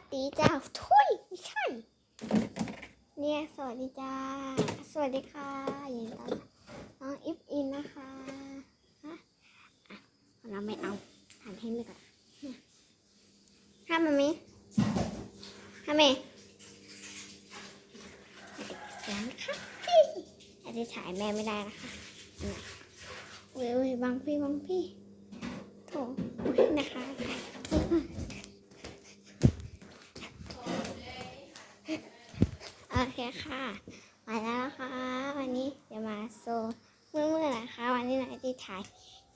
สดีจ้าทุยไม่ใช่ เนี่ย สวัสดีจ้า สวัสดีค่ะยินดีต้อนรับน้องอิฟอินนะคะฮะอะเราไม่เอาถ่านให้ไม่ก่อนห้ามมามิห้ามเมเสียงค่ะพี่อาจจะถ่ายแม่ไม่ได้นะคะนะอุ้ยอุ้ยบังพี่บังพี่โถนะคะ โอเค่ะมาแล้วนะคะ วันนี้จะมาโซเมื่อเมื่อนะคะ วันนี้น้อยตีถ่าย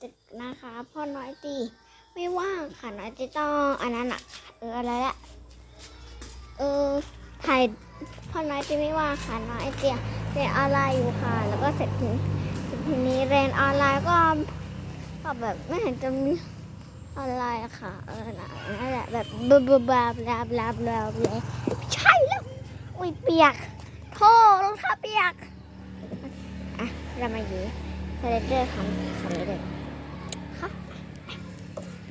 ตึกนะคะพ่อน้อยตีไม่ว่างค่ะน้อยตีต้องอันนั้นอะเอออะไรละเออถ่ายพ่อน้อยตีไม่ว่างค่ะน้อยตีเรียนออนไลน์อยู่ค่ะ แล้วก็เสร็จทีทีนี้เรียนออนไลน์ก็ก็แบบไม่เห็นจะมีออนไลน์ค่ะเออนะนั่นแหละแบบบลาบลาบลาบลาบลาบลาใช่แล้วอุ้ยเปียก โธ่รองเท้าเปียก อะ เรามาอยู่สไลเดอร์ของสไลเดอร์ค่ะ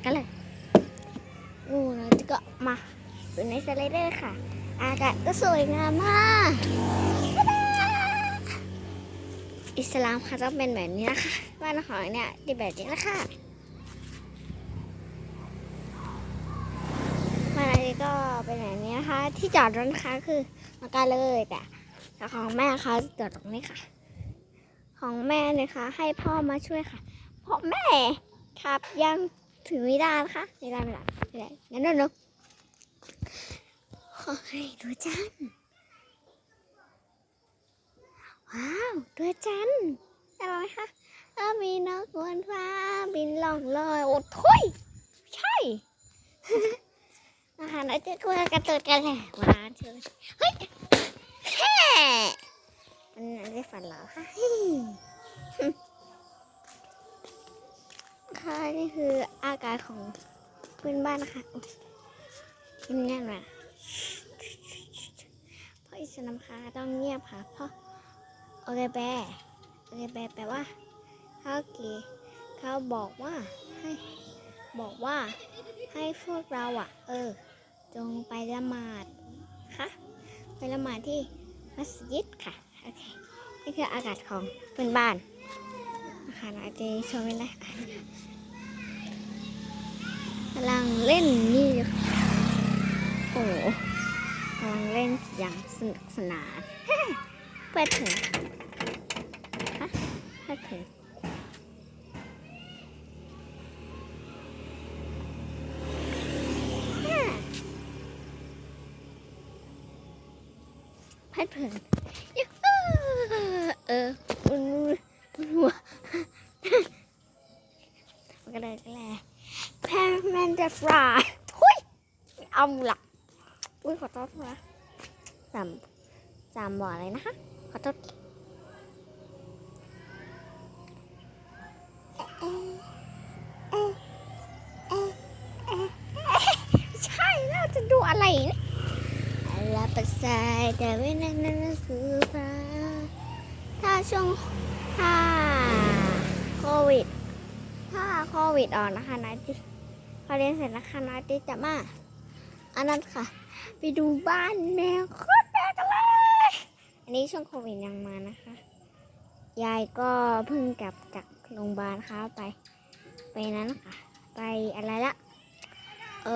กันเลยอู้เราก็มาอยู่ในสไลเดอร์ค่ะ อากาศก็สวยงามมากอิสลามค่ะต้องเป็นแบบนี้นะคะบ้านของเนี่ยดีแบบนี้นะคะบ้าอะไรก็เป็นแบบนี้นะคะ ที่จอดรถนะคะคือมากันเลยแต่ แต่ของแม่เขาจอดตรงนี้ค่ะ ของแม่เนี่ยค่ะ ให้พ่อมาช่วยค่ะ เพราะแม่ครับยังถือไม่ได้นะคะไม่ได้ไม่ได้ไม่ได้งั้นเดี๋ยวนะขอให้ดูจันน์ว้าวดูจันทร์อะไรไหมคะเออมีนกบนฟ้าบินล่องลอยโอ้โถุยใช่นะคะแล้วจะคุยกันตัวกันแหละหวานเชิญเฮ้ย มันได้ฝันเหรอคะค่ะนี่คืออากาศของพื้นบ้านนะคะอุ๊ยกินแน่นมาเพราะอิสลามค่ะต้องเงียบค่ะ เพราะโอเคแปลโอเคแปลแปลว่าเขาเกเขาบอกว่าให้บอกว่าให้พวกเราอะ เออ จงไปละหมาดค่ะไปละหมาดที่ มัสยิดค่ะโอเคนี่คืออากาศของเพื่อนบ้านนะคะเราจะชมไม่ได้กำลังเล่นนี่โอ้กำลังเล่นอย่างสนุกสนานเปิดเผยฮะเปิดเผ พัดเพลินเออมันหัวก็เลยก็เลยแพนแมนจะฟราทุยเอาหลักอุ้ยขอโทษนะสามสามบอกเลยนะคะขอโทษ ปัสสายแต่ไม่นั่นนั่นคือฟ้าถ้าช่วงถ้าโควิด ถ้าโควิดออกนะคะนาจิพอเรียนเสร็จนะคะนาจิจะมาอันนั้นค่ะ ไปดูบ้านแมวโคตรแปลกเลย อันนี้ช่วงโควิดยังมานะคะ ยายก็เพิ่งกลับจากโรงพยาบาลค่ะไป ไปนั้นค่ะ ไปอะไรละ เอ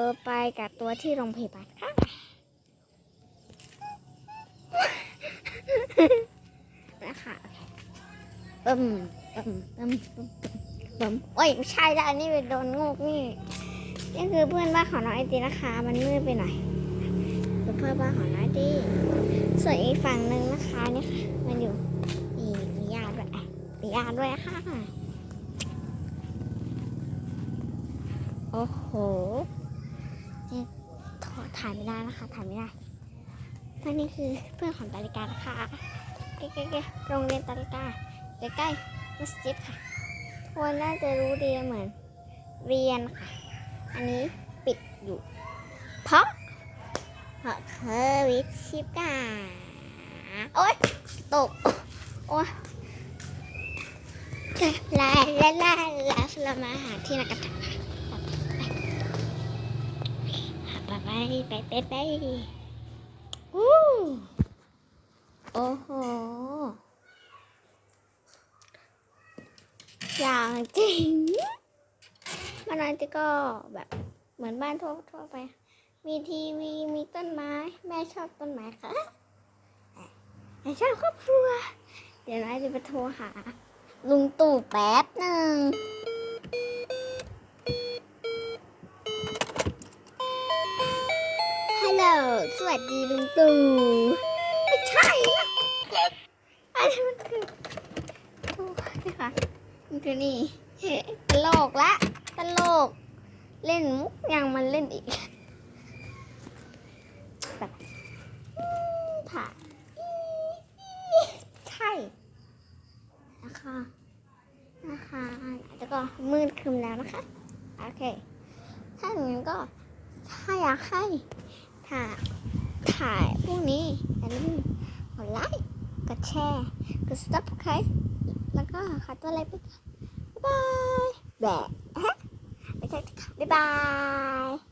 อไปกับตัวที่โรงพยาบาลค่ะ นะคะบึมบึมบึมบึมบึมโอ้ยไม่ใช่แล้วอันนี้เป็นโดนงูกนี่นี่คือเพื่อนบ้านของน้องไอตีนะคะ มันมืดไปหน่อยคือเพื่อนบ้านของน้องไอตีส่วนอีกฝั่งหนึ่งนะคะนี่ค่ะมันอยู่นี่มีญาด้วยมีญาด้วยค่ะโอ้โหนี่ถ่ายไม่ได้นะคะถ่ายไม่ได้ เพราะนี่คือเพื่อนของตาลิกานะคะใกล้ๆโรงเรียนตาลิกาใกล้ๆมัสยิดค่ะทุกคนน่าจะรู้ดีเหมือนเรียนค่ะ อันนี้ปิดอยู่ เพราะเพราะโควิดสิบกาโอ๊ยตก โอ๊ยลาลาลาลาเรามาหาที่นักกระถางค่ะไปไปไปไปไป โอ้โห อย่างจริงบ้านนั้นจะก็แบบเหมือนบ้านทั่วทั่วไป มีทีวีมีต้นไม้ แม่ชอบต้นไม้ค่ะแม่ชอบครอบครัว เดี๋ยวนะจะไปโทรหา ลุงตู่แป๊บหนึ่ง สวัสดีลุงตู่ไม่ใช่นะอันนี้มันคือโอ้นี่ค่ะมันคือนี่ตลกละตลก เล่นมุกยังมันเล่นอีกแบบอืมผ่าใช่นะคะนะคะแล้วก็มืดครึมแล้วนะคะ โอเค ถ้าอย่างนั้นก็ถ้าอยากให้ ถ่ายถ่ายพวกนี้อย่าลืมกดไลค์กดแชร์กด subscribe แล้วก็ขอตัวอะไรไปบ๊ายบายแบะไม่ใช่ค่ะบ๊ายบาย